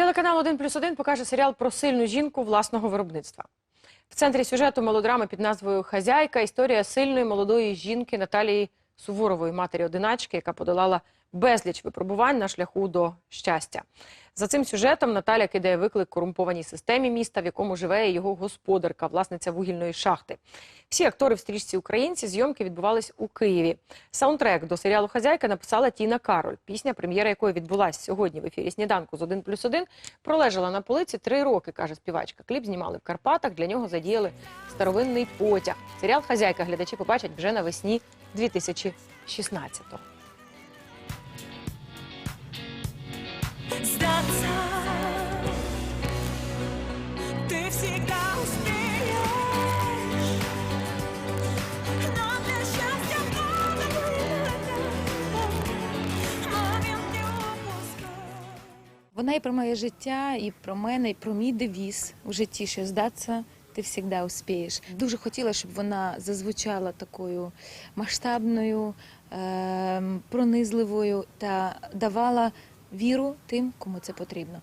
Телеканал 1 плюс 1 покаже серіал про сильну жінку власного виробництва. В центрі сюжету мелодрами під назвою Хазяйка історія сильної молодої жінки Наталії Суворової, матері одиначки, яка подолала безліч випробувань на шляху до щастя. За цим сюжетом Наталя кидає виклик корумпованій системі міста, в якому живе його господарка, власниця вугільної шахти. Всі актори в стрічці українці зйомки відбувались у Києві. Саундтрек до серіалу Хазяйка написала Тіна Кароль. Пісня, прем'єра якої відбулась сьогодні в ефірі сніданку з 1 плюс 1, пролежала на полиці три роки, каже співачка. Кліп знімали в Карпатах. Для нього задіяли старовинний потяг. Серіал Хазяйка глядачі побачать вже навесні 2016-го. Вона і про моє життя, і про мене, і про мій девіз у житті, що здатися ти завжди успієш. Дуже хотіла, щоб вона зазвучала такою масштабною, ем, пронизливою та давала віру тим, кому це потрібно.